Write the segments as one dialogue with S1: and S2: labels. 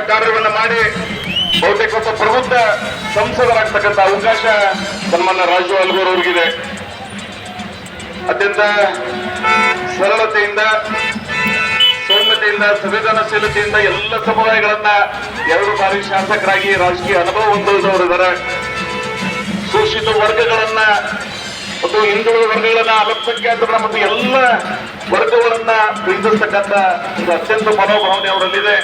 S1: ಕಾರ್ಯವನ್ನ ಮಾಡಿ ಬಹುತೇಕ ಪ್ರಬುದ್ಧ ಸಂಸದರಾಗ್ತಕ್ಕಂಥ ಅವಕಾಶ ಸನ್ಮಾನ್ಯ ರಾಜು ಅಲ್ಗೋರ್ ಅವರಿಗಿದೆ. ಅತ್ಯಂತ ಸರಳತೆಯಿಂದ, ಸೌಮ್ಯತೆಯಿಂದ, ಸಂವೇದನಾಶೀಲತೆಯಿಂದ ಎಲ್ಲ ಸಮುದಾಯಗಳನ್ನ ಎರಡು ಬಾರಿ ಶಾಸಕರಾಗಿ ರಾಜಕೀಯ ಅನುಭವ ಹೊಂದಿದವರಿದ್ದಾರೆ ಶೋಷಿತ ವರ್ಗಗಳನ್ನ ಮತ್ತು ಹಿಂದುಳಿದ ವರ್ಗಗಳನ್ನ ಅಲ್ಪಸಂಖ್ಯಾತರ ಮತ್ತು ಎಲ್ಲ ವರ್ಗಗಳನ್ನ ಪ್ರೀತಿಸ್ತಕ್ಕಂಥ ಒಂದು ಅತ್ಯಂತ ಮನೋಭಾವನೆ ಅವರಲ್ಲಿದೆ.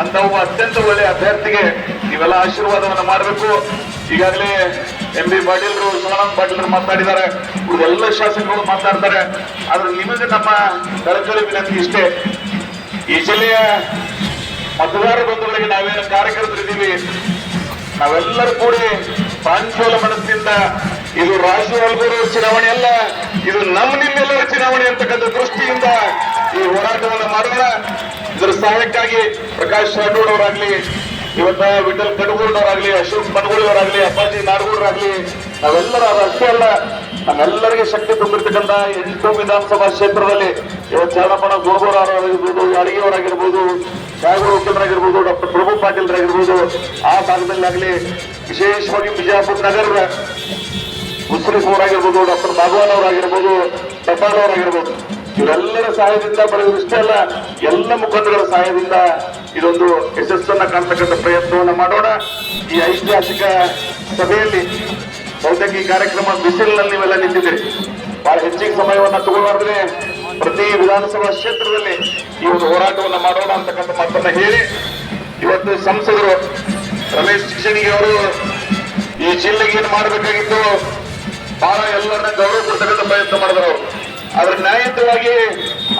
S1: ಅಂತ ಒಬ್ಬ ಅತ್ಯಂತ ಒಳ್ಳೆಯ ಅಭ್ಯರ್ಥಿಗೆ ನೀವೆಲ್ಲ ಆಶೀರ್ವಾದವನ್ನು ಮಾಡಬೇಕು. ಈಗಾಗಲೇ ಎಂ ಬಿ ಪಾಟೀಲ್ರು ಶಿವಾನಂದ ಪಾಟೀಲ್ರು ಮಾತಾಡಿದ್ದಾರೆ. ಎಲ್ಲ ಶಾಸಕರು ಮಾತಾಡ್ತಾರೆ. ಆದ್ರೆ ನಿಮಗೆ ನಮ್ಮ ಕಳಕಳಿ ವಿನಂತಿ ಇಷ್ಟೇ. ಈ ಜಿಲ್ಲೆಯ ಮತದಾರ ಬಂಧುಗಳಿಗೆ ನಾವೇನು ಕಾರ್ಯಕರ್ತರಿದ್ದೀವಿ? ನಾವೆಲ್ಲರೂ ಕೂಡಿ ಪಾಂಚೋಲ ಮನಸ್ಸಿಂದ ಇದು ರಾಜ್ಯ ಅಲ್ಗೂರು ಚುನಾವಣೆ ಅಲ್ಲ, ಇದು ನಮ್ಮ ನಿಮ್ಮೆಲ್ಲರ ಚುನಾವಣೆ ಅಂತಕ್ಕಂಥ ದೃಷ್ಟಿಯಿಂದ ಈ ಹೋರಾಟವನ್ನು ಮಾಡೋಣ. ಇದರ ಸಹಾಯಕ್ಕಾಗಿ ಪ್ರಕಾಶ್ ರಾಠೋಡ್ ಅವರಾಗ್ಲಿ ಇವತ್ತ ವಿಠಲ್ ಕಡಗೂರ್ನವರಾಗ್ಲಿ ಅಶೋಕ್ ಮನಗೂಳಿಯವರಾಗ್ಲಿ, ಅಪ್ಪಾಜಿ ನಾಡಗೂಡರಾಗ್ಲಿ ನಾವೆಲ್ಲರ ಅಷ್ಟೇ ಅಲ್ಲ, ನಮ್ಮೆಲ್ಲರಿಗೆ ಶಕ್ತಿ ತುಂಬಿರ್ತಕ್ಕಂಥ ಎಂಟು ವಿಧಾನಸಭಾ ಕ್ಷೇತ್ರದಲ್ಲಿ ಇವತ್ತು ಚರಣಪ್ಪನ ಗೋರ್ಗೋರವರಾಗಿರ್ಬೋದು ಅಡಿಗೆಯವರಾಗಿರ್ಬೋದು ಸಾಗರ ಉತ್ತಮರಾಗಿರ್ಬೋದು ಡಾಕ್ಟರ್ ಪ್ರಭು ಪಾಟೀಲ್ರಾಗಿರ್ಬೋದು, ಆ ಭಾಗದಲ್ಲಾಗಲಿ ವಿಶೇಷವಾಗಿ ಬಿಜಾಪುರ ನಗರದ ಮುಸ್ಲಿಫ್ ಡಾಕ್ಟರ್ ಭಾಗವಾನ್ ಅವರಾಗಿರ್ಬೋದು ಅವರಾಗಿರ್ಬೋದು ಇವರೆಲ್ಲರ ಸಹಾಯದಿಂದ ಬರೆದ ಇಷ್ಟೇ ಅಲ್ಲ, ಎಲ್ಲ ಮುಖಂಡಗಳ ಸಹಾಯದಿಂದ ಇದೊಂದು ಯಶಸ್ಸನ್ನ ಕಾಣ್ತಕ್ಕಂಥ ಪ್ರಯತ್ನವನ್ನ ಮಾಡೋಣ. ಈ ಐತಿಹಾಸಿಕ ಸಭೆಯಲ್ಲಿ ಬಹುತೇಕ ಈ ಕಾರ್ಯಕ್ರಮ ಬಿಸಿಲಿನಲ್ಲಿ ನೀವೆಲ್ಲ ನಿಂತಿದ್ದೀರಿ. ಬಹಳ ಹೆಚ್ಚಿಗೆ ಸಮಯವನ್ನ ತಗೊಳ್ಳಾರ್ದ್ರೆ ಪ್ರತಿ ವಿಧಾನಸಭಾ ಕ್ಷೇತ್ರದಲ್ಲಿ ಈ ಒಂದು ಹೋರಾಟವನ್ನ ಮಾಡೋಣ ಅಂತಕ್ಕಂಥ ಮಾತನ್ನ ಹೇಳಿ, ಇವತ್ತು ಸಂಸದರು ರಮೇಶ್ ಶಿಕ್ಷಣಿಗೆ ಅವರು ಈ ಜಿಲ್ಲೆಗೆ ಏನು ಮಾಡಬೇಕಾಗಿತ್ತು? ಬಹಳ ಎಲ್ಲರನ್ನ ಗೌರವ ಕೊಡ್ತಕ್ಕಂಥ ಪ್ರಯತ್ನ ಮಾಡಿದ್ರು ಅವರು. ಆದ್ರೆ ನ್ಯಾಯಯುತವಾಗಿ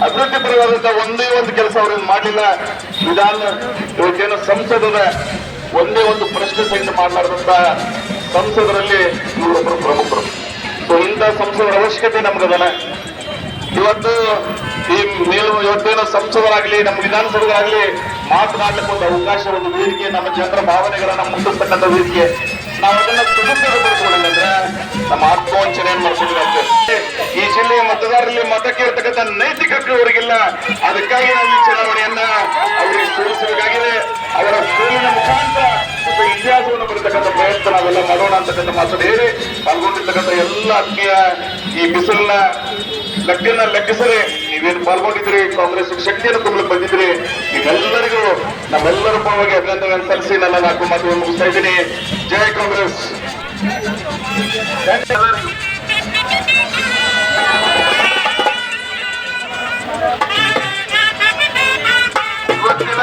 S1: ಅಭಿವೃದ್ಧಿ ಪರವಾದಂತ ಒಂದೇ ಒಂದು ಕೆಲಸ ಅವರು ಮಾಡಲಿಲ್ಲ. ವಿಧಾನ ಇವತ್ತೇನು ಸಂಸದದ ಒಂದೇ ಒಂದು ಪ್ರಶ್ನೆ ಸಹಿತ ಮಾಡಲಾರದಂತ ಸಂಸದರಲ್ಲಿ ಇವರೊಬ್ಬರು ಪ್ರಮುಖರು. ಸೊ ಇಂಥ ಸಂಸದರ ಅವಶ್ಯಕತೆ ನಮ್ಗದನ. ಇವತ್ತು ಈ ಮೇಲು ಇವತ್ತೇನೋ ಸಂಸದರಾಗ್ಲಿ, ನಮ್ಮ ವಿಧಾನಸಭೆಗಳಾಗ್ಲಿ ಮಾತನಾಡ್ಲಿಕ್ಕೆ ಒಂದು ಅವಕಾಶ, ಒಂದು ವೇದಿಕೆ, ನಮ್ಮ ಜನರ ಭಾವನೆಗಳನ್ನ ಮುಟ್ಟಿಸ್ತಕ್ಕಂಥ ವೇದಿಕೆ. ನಾವು ಅದನ್ನ ನಮ್ಮ ಆತ್ಮವಂಚನೆಯನ್ನು ಮಾಡ್ಕೊಂಡಿದ್ದಾರೆ ಈ ಜಿಲ್ಲೆಯ ಮತದಾರರಲ್ಲಿ ಮತ ಇರತಕ್ಕಂಥ ನೈತಿಕ ಅವರಿಗಿಲ್ಲ. ಅದಕ್ಕಾಗಿ ನಾವು ಈ ಚುನಾವಣೆಯನ್ನ ಅವರಿಗೆ ಸೋಲಿಸಬೇಕಾಗಿದೆ ಅವರ ಸೋಲಿನ ಮುಖಾಂತರ ಇತಿಹಾಸವನ್ನು ಬರತಕ್ಕಂಥ ಪ್ರಯತ್ನ ನಾವೆಲ್ಲ ಮಾಡೋಣ ಅಂತಕ್ಕಂಥ ಮಾತನ್ನು ಹೇಳಿ ಪಾಲ್ಗೊಂಡಿರ್ತಕ್ಕಂಥ ಎಲ್ಲ ಅಕ್ಕಿಯ ಈ ಬಿಸಿಲಿನ ಲೆಕ್ಕನ ಲೆಕ್ಕಿಸದೆ ನೀವೇನು ಪಾಲ್ಗೊಂಡಿದ್ರಿ ಕಾಂಗ್ರೆಸ್ ಶಕ್ತಿಯನ್ನು ತುಂಬಲು ಬಂದಿದ್ರಿ ನೀವೆಲ್ಲರಿಗೂ ನಮ್ಮೆಲ್ಲರ ಪರವಾಗಿ ಅಭಿನಂದನೆ ಸಲ್ಲಿಸಿ ನನ್ನ ನಾಲ್ಕು ಮಾತುಗಳನ್ನು ಮುಗಿಸ್ತಾ ಇದ್ದೀನಿ. ಜಯ ಕಾಂಗ್ರೆಸ್! ಎಲ್ಲರಿಗೂ ಇವತ್ತಿನ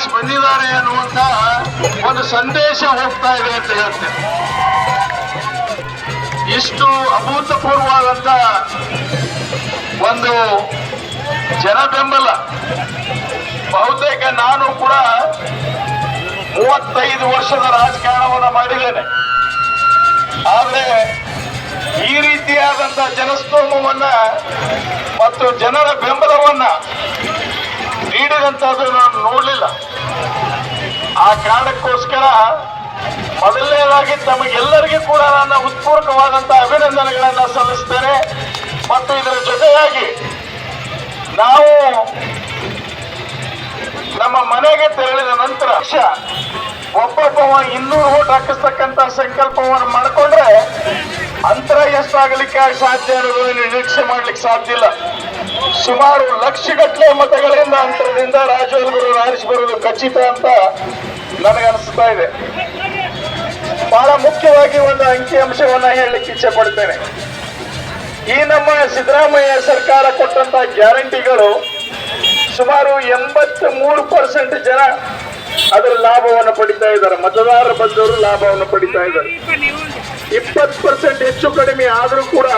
S1: ಆರಿಸಿ ಬಂದಿದ್ದಾರೆ ಅನ್ನುವಂತ ಒಂದು ಸಂದೇಶ ಹೋಗ್ತಾ ಇದೆ ಅಂತ ಹೇಳ್ತೇನೆ ಇಷ್ಟು ಅಭೂತಪೂರ್ವವಾದಂತ ಒಂದು ಜನ ಬೆಂಬಲ ಬಹುತೇಕ ನಾನು ಕೂಡ ಮೂವತ್ತೈದು ವರ್ಷದ ರಾಜಕಾರಣವನ್ನು ಮಾಡಿದ್ದೇನೆ. ಆದ್ರೆ ಈ ರೀತಿಯಾದಂತ ಜನಸ್ತೋಮವನ್ನ ಮತ್ತು ಜನರ ಬೆಂಬಲವನ್ನ ನೀಡಿದಂತಹದ್ದು ನಾನು ನೋಡಲಿಲ್ಲ. ಆ ಕಾರಣಕ್ಕೋಸ್ಕರ ಮೊದಲನೇದಾಗಿ ತಮಗೆಲ್ಲರಿಗೂ ಕೂಡ ನನ್ನ ಉತ್ಪೂರ್ವಕವಾದಂತಹ ಅಭಿನಂದನೆಗಳನ್ನ ಸಲ್ಲಿಸ್ತೇನೆ. ಮತ್ತು ಇದರ ಜೊತೆಯಾಗಿ ನಾವು ನಮ್ಮ ಮನೆಗೆ ತೆರಳಿದ ನಂತರ ಒಬ್ಬೊಬ್ಬ ಇನ್ನೂರು ಓಟ್ ಹಾಕಿಸ್ತಕ್ಕಂತ ಸಂಕಲ್ಪವನ್ನು ಮಾಡಿಕೊಂಡ್ರೆ ಅಂತರ ಎಷ್ಟಾಗಲಿಕ್ಕೆ ಸಾಧ್ಯ ಅನ್ನೋದನ್ನು ನಿರೀಕ್ಷೆ ಮಾಡ್ಲಿಕ್ಕೆ ಸಾಧ್ಯ ಇಲ್ಲ. ಸುಮಾರು ಲಕ್ಷಗಟ್ಟಲೆ ಮತಗಳಿಂದ, ಅಂತರದಿಂದ ರಾಜೋಲ್ಗುರು ಆರಿಸಿ ಬರುವುದು ಖಚಿತ ಅಂತ ನನಗನ್ನಿಸ್ತಾ ಇದೆ. ಬಹಳ ಮುಖ್ಯವಾಗಿ ಒಂದು ಅಂಕಿ ಅಂಶವನ್ನ ಹೇಳಲಿಕ್ಕೆ ಇಚ್ಛೆ ಪಡ್ತೇನೆ ಈ ನಮ್ಮ ಸಿದ್ದರಾಮಯ್ಯ ಸರ್ಕಾರ ಕೊಟ್ಟಂತ ಗ್ಯಾರಂಟಿಗಳು ಸುಮಾರು ಎಂಬತ್ತ್ ಮೂರು ಪರ್ಸೆಂಟ್ ಜನ ಅದರ ಲಾಭವನ್ನು ಪಡಿತಾ ಇದ್ದಾರೆ. ಮತದಾರರ ಬಂದವರು ಲಾಭವನ್ನು ಪಡಿತಾ ಇದ್ದಾರೆ. ಇಪ್ಪತ್ತು ಪರ್ಸೆಂಟ್ ಹೆಚ್ಚು ಕಡಿಮೆ ಆದರೂ ಕೂಡ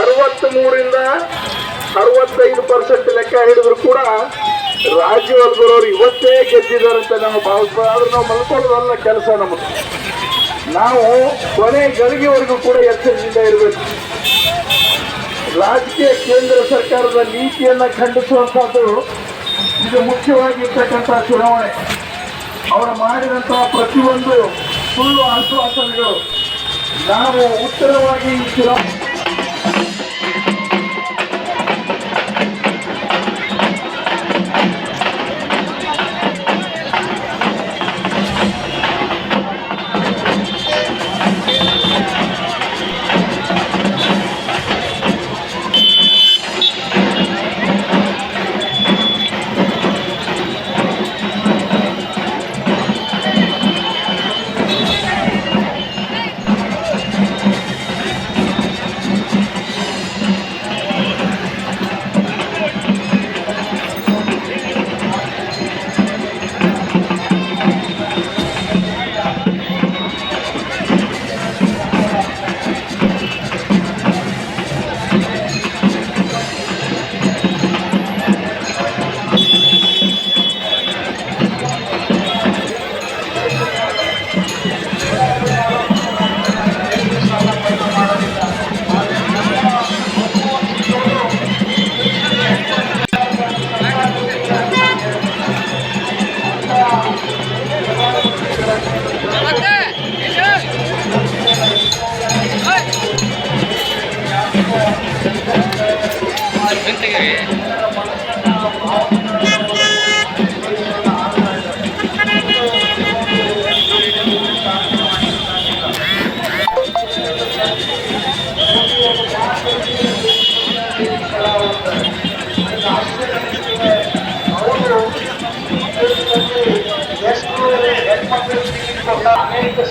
S1: ಅರವತ್ತ್ ಮೂರಿಂದ ಅರವತ್ತೈದು ಪರ್ಸೆಂಟ್ ಲೆಕ್ಕ ಹಿಡಿದ್ರು ಕೂಡ ರಾಜೀವ್ ಬರೋರು ಇವತ್ತೇ ಗೆದ್ದಿದ್ದಾರೆ ಅಂತ ನಾವು ಭಾವಿಸ್ಬೋದು. ಆದ್ರೆ ನಾವು ಮಲ್ಕೊಳ್ಳೋದಲ್ಲ ಕೆಲಸ ನಮ್ಮದು ನಾವು ಕೊನೆ ಗಳಿಗೆವರೆಗೂ ಕೂಡ ಎಚ್ಚರಿಕೆಯಿಂದ ಇರಬೇಕು. ರಾಜಕೀಯ ಕೇಂದ್ರ ಸರ್ಕಾರದ ನೀತಿಯನ್ನ ಖಂಡಿಸುವಂತಹದ್ದು ಇದು ಮುಖ್ಯವಾಗಿರ್ತಕ್ಕಂಥ ಚುನಾವಣೆ.
S2: ಅವರು ಮಾಡಿದಂತಹ ಪ್ರತಿಯೊಂದು ಸುಳ್ಳು ಆಶ್ವಾಸನೆಗಳು ನಾವು ಉತ್ತರವಾಗಿ ಈ ಚುನಾವಣೆ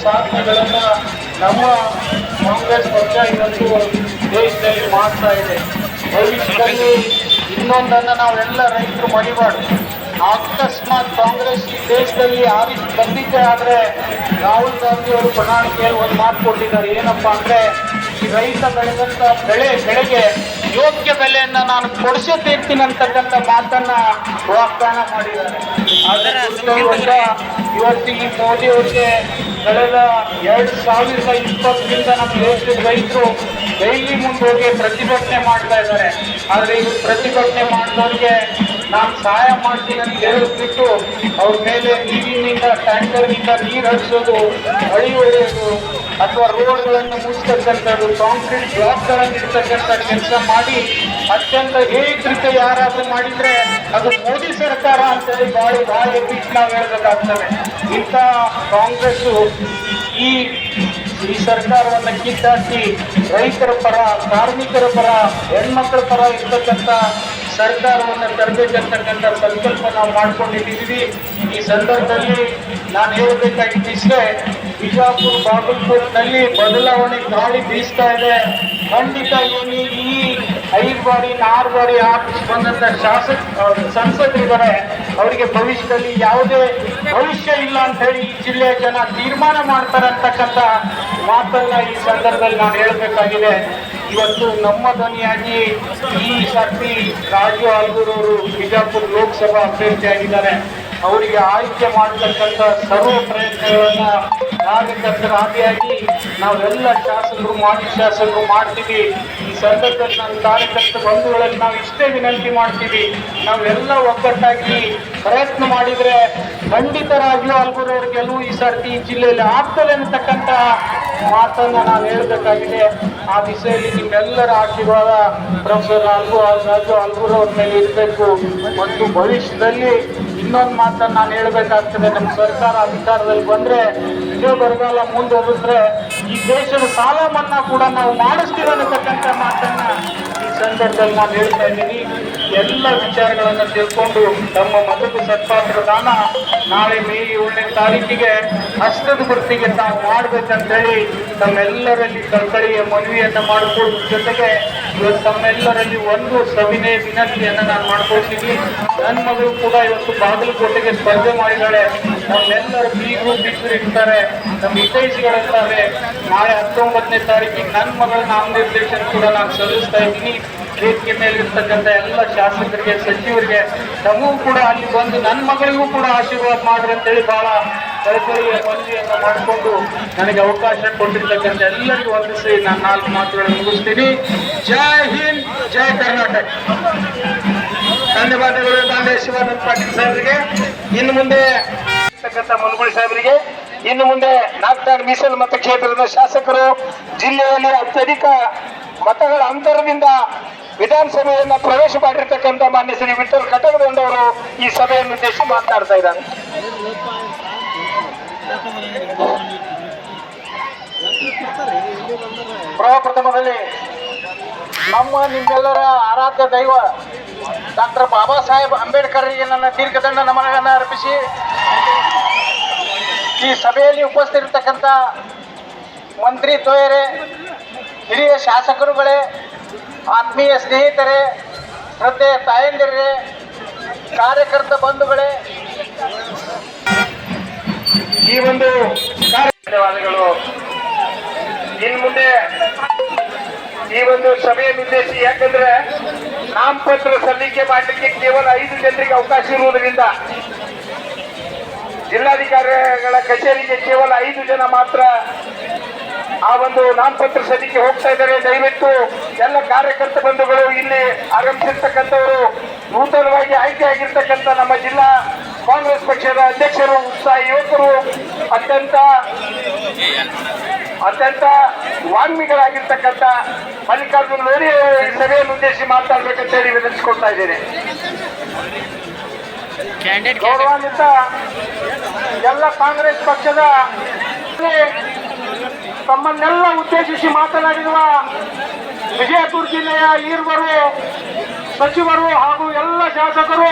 S2: ಸಾಧನೆಗಳನ್ನ ನಮ್ಮ ಕಾಂಗ್ರೆಸ್ ಪಕ್ಷ ಇವತ್ತು ದೇಶದಲ್ಲಿ ಮಾಡ್ತಾ ಇದೆ. ಭವಿಷ್ಯದಲ್ಲಿ ಇನ್ನೊಂದನ್ನ ನಾವೆಲ್ಲ ರೈತರು ಮರಿಬಾರ್ದು ಅಕಸ್ಮಾತ್ ಕಾಂಗ್ರೆಸ್ ಈ ದೇಶದಲ್ಲಿ ಆರಿಸಿ ಬಂದಿದ್ದೆ ಆದ್ರೆ ರಾಹುಲ್ ಗಾಂಧಿ ಅವರು ಪ್ರಣಾಳಿಕೆಯಲ್ಲಿ ಒಂದು ಮಾತು ಕೊಟ್ಟಿದ್ದಾರೆ. ಏನಪ್ಪಾ ಅಂದ್ರೆ ಈ ರೈತ ಬೆಳೆದಂತ ಬೆಳೆ ಬೆಳೆಗೆ ಯೋಗ್ಯ ಬೆಲೆಯನ್ನ ನಾನು ಕೊಡಿಸೇ ತೀರ್ತೀನಿ ಅಂತಕ್ಕಂಥ ಮಾತನ್ನ ವಾಗ್ದಾನ ಮಾಡಿದ್ದಾರೆ. ಆದರೆ ಇವತ್ತು ಈ ಮೋದಿ ಅವರಿಗೆ ಕಳೆದ ಎರಡು ಸಾವಿರದ ಇಪ್ಪತ್ತರಿಂದ ನಮ್ಮ ದೇಶದ ರೈತರು ಡೈಲಿ ಮುಂದೆ ಹೋಗಿ ಪ್ರತಿಭಟನೆ ಮಾಡ್ತಾ ಇದ್ದಾರೆ. ಆದ್ರೆ ಇವ್ರು ಪ್ರತಿಭಟನೆ ಮಾಡಿದವ್ರಿಗೆ ನಾನು ಸಹಾಯ ಮಾಡ್ತೀನಿ ಅಂತ ಹೇಳಿದ್ಬಿಟ್ಟು ಅವ್ರ ಮೇಲೆ ನೀರಿನಿಂದ ಟ್ಯಾಂಕರ್ನಿಂದ ನೀರು ಹರಿಸೋದು, ಹಳಿ ಹೊಡೆಯೋದು ಅಥವಾ ರೋಡ್ಗಳನ್ನು ಮುಚ್ಚತಕ್ಕಂಥದ್ದು ಕಾಂಕ್ರೀಟ್ ಬ್ಲಾಕ್ಗಳನ್ನು ಇರ್ತಕ್ಕಂಥ ಕೆಲಸ ಮಾಡಿ ಅತ್ಯಂತ ಏಕೃತ ಯಾರಾದರೂ ಮಾಡಿದ್ರೆ ಅದು ಮೋದಿ ಸರ್ಕಾರ ಅಂತೇಳಿ ಬಾಳಿ ಬಾಯಿ ಎಬ್ಬಿಟ್ಟು ನಾವು ಹೇಳ್ಬೇಕಾಗ್ತದೆ. ಇಂಥ ಕಾಂಗ್ರೆಸ್ ಈ ಈ ಸರ್ಕಾರವನ್ನು ಕಿತ್ತಾಕಿ ರೈತರ ಪರ, ಕಾರ್ಮಿಕರ ಪರ, ಹೆಣ್ಮಕ್ಳ ಪರ ಇರ್ತಕ್ಕಂಥ ಸರ್ಕಾರವನ್ನ ತರಬೇಕಂತಕ್ಕಂಥ ಸಂಕಲ್ಪ ನಾವು ಮಾಡ್ಕೊಂಡಿದ್ದೀವಿ. ಈ ಸಂದರ್ಭದಲ್ಲಿ ನಾನು ಹೇಳಬೇಕಾಗಿದ್ದಿಷ್ಟೆ ಬಿಜಾಪುರ್, ಬಾಗಲಕೋಟ್ನಲ್ಲಿ ಬದಲಾವಣೆ ಗಾಳಿ ಬೀಸ್ತಾ ಇದೆ. ಖಂಡಿತ ಏನು ಈ ಐದು ಬಾರಿ ಆರು ಬಾರಿ ಬಂದಂತ ಶಾಸಕ ಸಂಸದರಿದ್ದಾರೆ ಅವರಿಗೆ ಭವಿಷ್ಯದಲ್ಲಿ ಯಾವುದೇ ಭವಿಷ್ಯ ಇಲ್ಲ ಅಂತ ಹೇಳಿ ಈ ಜಿಲ್ಲೆಯ ಜನ ತೀರ್ಮಾನ ಮಾಡ್ತಾರೆ ಅಂತಕ್ಕಂಥ ಮಾತನ್ನ ಈ ಸಂದರ್ಭದಲ್ಲಿ ನಾನು ಹೇಳಬೇಕಾಗಿದೆ. ಇವತ್ತು ನಮ್ಮ ಧ್ವನಿಯಾಗಿ ಈ ಶಕ್ತಿ ರಾಜು ಆಲ್ಗೂರವರು ಬಿಜಾಪುರ ಲೋಕಸಭಾ ಅಭ್ಯರ್ಥಿಯಾಗಿದ್ದಾರೆ ಅವರಿಗೆ ಆಯ್ಕೆ ಮಾಡತಕ್ಕಂಥ ಸರ್ವ ಪ್ರಯತ್ನಗಳನ್ನ ಕಾರ್ಯಕರ್ತರ ಆದಿಯಾಗಿ ನಾವೆಲ್ಲ ಶಾಸಕರು, ಮಾಜಿ ಶಾಸಕರು ಮಾಡ್ತೀವಿ. ಸಂದರ್ಭದಲ್ಲಿ ನನ್ನ ಕಾರ್ಯಕರ್ತ ಬಂಧುಗಳಲ್ಲಿ ನಾವು ಇಷ್ಟೇ ವಿನಂತಿ ಮಾಡ್ತೀವಿ. ನಾವೆಲ್ಲ ಒಗ್ಗಟ್ಟಾಗಿ ಪ್ರಯತ್ನ ಮಾಡಿದರೆ ಖಂಡಿತರಾಗ್ಲೂ ಅಲ್ಗೂರವ್ರ ಗೆಲುವು ಈ ಸರ್ತಿ ಈ ಜಿಲ್ಲೆಯಲ್ಲಿ ಆಗ್ತದೆ ಅನ್ನತಕ್ಕಂಥ ಮಾತನ್ನು ನಾನು ಹೇಳಬೇಕಾಗಿದೆ. ಆ ದಿಸೆಯಲ್ಲಿ ನಿಮ್ಮೆಲ್ಲರ ಆಶೀರ್ವಾದ ಪ್ರೊಫೆಸರ್ ಅಲ್ಗು ರಾಜು ಅಲ್ಗುರವ್ರ ಮೇಲೆ ಇರಬೇಕು. ಮತ್ತು ಭವಿಷ್ಯದಲ್ಲಿ ಇನ್ನೊಂದು ಮಾತನ್ನು ನಾನು ಹೇಳಬೇಕಾಗ್ತದೆ. ನಮ್ಮ ಸರ್ಕಾರ ಅಧಿಕಾರದಲ್ಲಿ ಬಂದ್ರೆ, ಇದೇ ಬರಗಾಲ ಮುಂದೋಗಿದ್ರೆ ಈ ದೇಶದ ಸಾಲ ಮನ್ನಾ ಕೂಡ ನಾವು ಮಾಡಿಸ್ತೀವಿ ಅನ್ನತಕ್ಕಂಥ ಮಾತನ್ನ ಈ ಸಂದರ್ಭದಲ್ಲಿ ನಾನು ಹೇಳ್ತಾ ಇದ್ದೀನಿ. ಎಲ್ಲ ವಿಚಾರಗಳನ್ನು ತಿಳ್ಕೊಂಡು ತಮ್ಮ ಮಗದ ಸತ್ಪಾತ್ರ ದಾನ ನಾಳೆ ಮೇ ಏಳನೇ ತಾರೀಕಿಗೆ ಹಸ್ತದ ಗುರುತಿಗೆ ತಾವು ಮಾಡ್ಬೇಕಂತೇಳಿ ತಮ್ಮೆಲ್ಲರಲ್ಲಿ ಕಳ್ಕಳಿಯ ಮನವಿಯನ್ನು ಮಾಡಿಕೊಳ್ಳುವ ಜೊತೆಗೆ ಇವತ್ತು ತಮ್ಮೆಲ್ಲರಲ್ಲಿ ಒಂದು ಸವಿನಯ ವಿನಂತಿಯನ್ನು ನಾನು ಮಾಡ್ಕೊಳ್ತೀನಿ. ನನ್ನ ಮಗಳು ಕೂಡ ಇವತ್ತು ಬಾಗಲಕೋಟೆಗೆ ಸ್ಪರ್ಧೆ ಮಾಡಿದ್ದಾಳೆ ನಮ್ಮೆಲ್ಲರ ಬೀಗರು ಬಿಕ್ಕರು ಇರ್ತಾರೆ ನಮ್ಮ ಹಿತೈಷಿಗಳಿರ್ತಾರೆ ನಾಳೆ ಹತ್ತೊಂಬತ್ತನೇ ತಾರೀಕಿಗೆ ನನ್ನ ಮಗಳ ನಾಮನಿರ್ದೇಶನ ಕೂಡ ನಾನು ಸಲ್ಲಿಸ್ತಾ ಇದ್ದೀನಿ. ವೇದಿಕೆ ಮೇಲಿರ್ತಕ್ಕಂಥ ಎಲ್ಲ ಶಾಸಕರಿಗೆ, ಸಚಿವರಿಗೆ ತಮಗೂ ಕೂಡ ಅಲ್ಲಿ ಬಂದು ನನ್ನ ಮಗಳಿಗೂ ಕೂಡ ಆಶೀರ್ವಾದ ಮಾಡ್ರಿ ಅಂತೇಳಿ ಬಹಳ ಕಳಕಳಿಯ ಮನವಿಯನ್ನು ಮಾಡಿಕೊಂಡು ನನಗೆ ಅವಕಾಶ ಕೊಟ್ಟಿರ್ತಕ್ಕಂಥ ಎಲ್ಲರಿಗೂ ವಂದಿಸಿ ನಾನು ನಾಲ್ಕು ಮಾತುಗಳನ್ನು ಮುಗಿಸ್ತೀನಿ. ಜೈ ಹಿಂದ್, ಜೈ ಕರ್ನಾಟಕ. ಧನ್ಯವಾದಗಳು ದಾಂಡೇಶ್ವರ ಪಾಟೀಲ್ ಸಾಹೇಬರಿಗೆ. ಇನ್ನು ಮುಂದೆ
S3: ಇರ್ತಕ್ಕಂಥ ಸಾಹೇಬರಿಗೆ. ಇನ್ನು ಮುಂದೆ ನಾಗ್ತಾಡ್ ಮೀಸಲು ಮತ ಕ್ಷೇತ್ರದ ಶಾಸಕರು, ಜಿಲ್ಲೆಯಲ್ಲಿ ಅತ್ಯಧಿಕ ಮತಗಳ ಅಂತರದಿಂದ ವಿಧಾನಸಭೆಯನ್ನ ಪ್ರವೇಶ ಮಾಡಿರ್ತಕ್ಕಂಥ ಮಾನ್ಯ ಶ್ರೀ ವಿಠಲ್ ಕಟಕದೊಂಡವರು ಈ ಸಭೆಯನ್ನು ಉದ್ದೇಶಿಸಿ ಮಾತನಾಡ್ತಾ ಇದ್ದಾರೆ. ಪ್ರಥಮದಲ್ಲಿ ನಮ್ಮ ನಿಮ್ಮೆಲ್ಲರ ಆರಾಧ್ಯ ದೈವ ಡಾಕ್ಟರ್ ಬಾಬಾ ಸಾಹೇಬ್ ಅಂಬೇಡ್ಕರ್ಗೆ ನನ್ನ ದೀರ್ಘದಂಡ ನಮನಗಳನ್ನು ಅರ್ಪಿಸಿ ಈ ಸಭೆಯಲ್ಲಿ ಉಪಸ್ಥಿತಿರ್ತಕ್ಕಂಥ ಮಂತ್ರಿ ದ್ವಯರೇ ಹಿರಿಯ ಶಾಸಕರುಗಳೇ, ಆತ್ಮೀಯ ಸ್ನೇಹಿತರೇ, ಶ್ರದ್ಧೆಯ ತಾಯಂದಿರೇ, ಕಾರ್ಯಕರ್ತ ಬಂಧುಗಳೇ. ಈ ಒಂದು ಧನ್ಯವಾದಗಳು ಇನ್ನು ಮುಂದೆ ಈ ಒಂದು ಸಭೆಯನ್ನು ನಿರ್ದೇಶಿ ಯಾಕಂದ್ರೆ ನಾಮಪತ್ರ ಸಲ್ಲಿಕೆ ಮಾಡಲಿಕ್ಕೆ ಕೇವಲ ಐದು ಜನರಿಗೆ ಅವಕಾಶ ಇರುವುದರಿಂದ ಜಿಲ್ಲಾಧಿಕಾರಿಗಳ ಕಚೇರಿಗೆ ಕೇವಲ ಐದು ಜನ ಮಾತ್ರ ಆ ಒಂದು ನಾಮಪತ್ರ ಸಲ್ಲಿಕೆ ಹೋಗ್ತಾ ಇದ್ದಾರೆ. ದಯವಿಟ್ಟು ಎಲ್ಲ ಕಾರ್ಯಕರ್ತ ಬಂಧುಗಳು ಇಲ್ಲಿ ಆಗಮಿಸಿರ್ತಕ್ಕಂಥವರು ನೂತನವಾಗಿ ಆಯ್ಕೆ ಆಗಿರ್ತಕ್ಕಂಥ ನಮ್ಮ ಜಿಲ್ಲಾ ಕಾಂಗ್ರೆಸ್ ಪಕ್ಷದ ಅಧ್ಯಕ್ಷರು ಉತ್ಸಾಹ ಯುವಕರು ಅತ್ಯಂತ ಅತ್ಯಂತ ವಾಗ್ಮಿಗಳಾಗಿರ್ತಕ್ಕಂಥ ಮಲ್ಲಿಕಾರ್ಜುನ ಲೋರಿ ಸಭೆಯನ್ನು ಉದ್ದೇಶಿಸಿ ಮಾತಾಡ್ಬೇಕಂತ ಹೇಳಿ ವಿನಂತಿಸ್ಕೊಳ್ತಾ ಇದ್ದೇನೆ. ಗೌರವಾನ್ವಿತ ಎಲ್ಲ ಕಾಂಗ್ರೆಸ್ ಪಕ್ಷದ ತಮ್ಮನ್ನೆಲ್ಲ ಉದ್ದೇಶಿಸಿ ಮಾತನಾಡಿರುವ ವಿಜಯಪುರ ಜಿಲ್ಲೆಯ ಈರ್ವರು, ಸಚಿವರು ಹಾಗೂ ಎಲ್ಲ ಶಾಸಕರು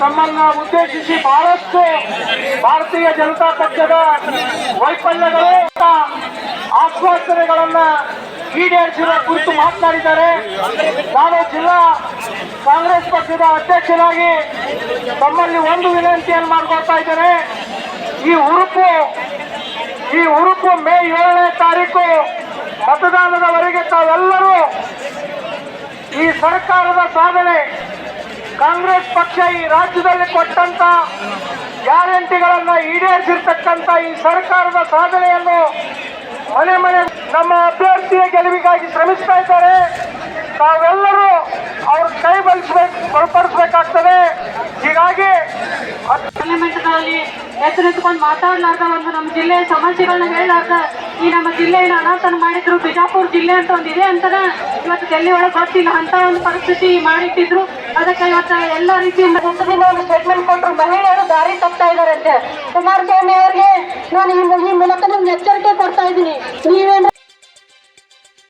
S3: ತಮ್ಮನ್ನ ಉದ್ದೇಶಿಸಿ ಬಹಳಷ್ಟು ಭಾರತೀಯ ಜನತಾ ಪಕ್ಷದ ವೈಫಲ್ಯಗಳು ಆಶ್ವಾಸನೆಗಳನ್ನ ಈಡೇರಿಸಿರುವ ಕುರಿತು ಮಾತನಾಡಿದ್ದಾರೆ. ನಾನು ಜಿಲ್ಲಾ ಕಾಂಗ್ರೆಸ್ ಪಕ್ಷದ ಅಧ್ಯಕ್ಷನಾಗಿ ತಮ್ಮಲ್ಲಿ ಒಂದು ವಿನಂತಿಯನ್ನು ಮಾಡ್ಕೊಳ್ತಾ ಇದ್ದೇನೆ. ಈ ಉರುಪು ಈ ಉಡುಪು ಮೇ ಏಳನೇ ತಾರೀಕು ಮತದಾನದವರೆಗೆ ತಾವೆಲ್ಲರೂ ಈ ಸರ್ಕಾರದ ಸಾಧನೆ. ಕಾಂಗ್ರೆಸ್ ಪಕ್ಷ ಈ ರಾಜ್ಯದಲ್ಲಿ ಕೊಟ್ಟಂತ ಗ್ಯಾರಂಟಿಗಳನ್ನು ಈಡೇರಿಸಿರ್ತಕ್ಕಂಥ ಈ ಸರ್ಕಾರದ ಸಾಧನೆಯನ್ನು ಮನೆ ಮನೆ ನಮ್ಮ ಅಭ್ಯರ್ಥಿಯ ಗೆಲುವಿಗಾಗಿ ಶ್ರಮಿಸ್ತಾ ಇದ್ದಾರೆ. ತಾವೆಲ್ಲರೂ ಅವ್ರ ಕೈ ಬಲಿಸ್ಬೇಕು, ಬಲಪಡಿಸ್ಬೇಕಾಗ್ತದೆ. ಹೀಗಾಗಿ
S4: ಪಾರ್ಲಿಮೆಂಟ್ನಲ್ಲಿ ಎತ್ತರೆತ್ಕೊಂಡು ಮಾತಾಡ್ಲಾರ್ದ ಒಂದು ನಮ್ಮ ಜಿಲ್ಲೆಯ ಸಮಸ್ಯೆಗಳನ್ನ ಹೇಳಲಾರ್ದ. ಈ ನಮ್ಮ ಜಿಲ್ಲೆಯನ್ನು ಅನಾಥನ ಮಾಡಿದ್ರು, ಬಿಜಾಪುರ ಜಿಲ್ಲೆ ಅಂತ ಒಂದು ಇದೆ ಅಂತಾನೆ ಇವತ್ತು ಡೆಲ್ಲಿ ಒಳಗೆ ಗೊತ್ತಿಲ್ಲ. ಅಂತ ಒಂದು ಪರಿಸ್ಥಿತಿ ಮಾಡಿಟ್ಟಿದ್ರು. ಅದಕ್ಕೆ ಇವತ್ತು ಎಲ್ಲ ರೀತಿಯಿಂದ
S5: ಒಂದು ಸ್ಟೇಟ್ಮೆಂಟ್ ಕೊಟ್ಟರು ಮಹಿಳೆಯರು ದಾರಿ ತಪ್ತಾ ಇದ್ದಾರೆ ಅಂತ. ಕುಮಾರಸ್ವಾಮಿ ಅವರಿಗೆ ನಾನು ಈ ಮೂಲಕ ನಿಮ್ಗೆ ಎಚ್ಚರಿಕೆ ಕೊಡ್ತಾ ಇದ್ದೀನಿ. ನೀವೇನು